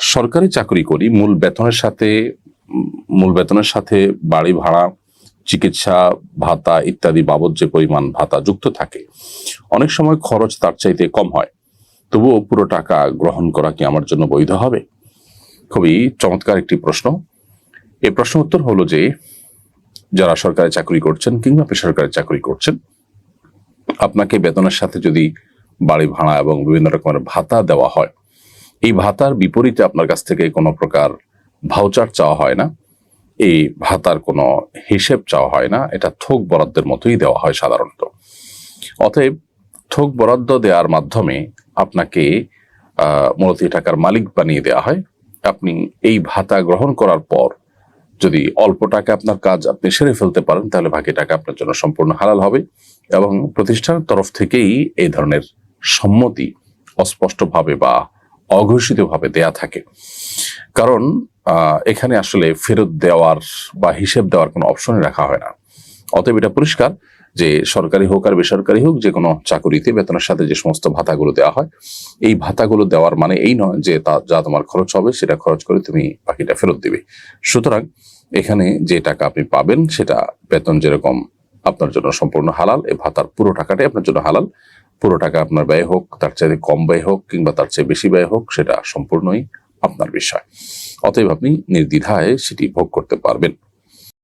সরকারি চাকরি করি, মূল বেতনের সাথে, মূল বেতনের সাথে বাড়ি ভাড়া, চিকিৎসা, ভাতা ইত্যাদি বাবদ যে পরিমাণ ভাতা যুক্ত থাকে, অনেক সময় খরচ তার চাইতে কম হয়। তবুও পুরো টাকা গ্রহণ করা কি আমার জন্য বৈধ হবে? খুবই চমৎকার একটি প্রশ্ন। এ প্রশ্ন উত্তর হলো যে, যারা সরকারি চাকরি করছেন কিংবা বেসরকারি চাকরি করছেন, আপনাকে বেতনের সাথে যদি বাড়ি ভাড়া এবং বিভিন্ন রকমের ভাতা দেওয়া হয় এই ভাতার বিপরীতে আপনার কাছ থেকে কোনো প্রকার ভাউচার চাওয়া হয় না। এই ভাতার কোনো হিসেব চাওয়া হয় না। এটা থোক বরাদ্দের মতোই দেওয়া হয় সাধারণত। অতএব থোক বরাদ্দ দেওয়ার মাধ্যমে আপনাকে মূলত টাকার মালিক বানিয়ে দেওয়া হয়। আপনি এই ভাতা গ্রহণ করার পর যদি অল্প টাকা আপনার কাজ আপনি সেরে ফেলতে পারেন, তাহলে বাকি টাকা আপনার জন্য সম্পূর্ণ হালাল হবে এবং প্রতিষ্ঠানের তরফ থেকেই এই ধরনের সম্মতি অস্পষ্টভাবে বা অঘোষিতভাবে দেয়া থাকে। কারণ এখানে আসলে ফেরত দেওয়ার বা হিসেব দেওয়ার কোনো অপশনই রাখা হয় না। অতএব এটা পরিষ্কার যে সরকারি হোক আর বেসরকারি হোক, যে কোনো চাকুরিতে বেতনের সাথে যে সমস্ত ভাতাগুলো দেওয়া হয়, এই ভাতাগুলো দেওয়ার মানে এই নয় যে তা, যা তোমার খরচ হবে সেটা খরচ করে তুমি বাকিটা ফেরত দিবে। সুতরাং এখানে যে টাকা আপনি পাবেন, সেটা বেতন যেরকম আপনার জন্য সম্পূর্ণ হালাল এই ভাতার পুরো টাকাটাই আপনার জন্য হালাল। পুরো টাকা আপনার ব্যয় হোক, তার চাইতে কম ব্যয় হোক কিংবা তার চেয়ে বেশি ব্যয় হোক, সেটা সম্পূর্ণই আপনার বিষয়। অতএব আপনি নির্দ্বিধায় সেটি ভোগ করতে পারবেন।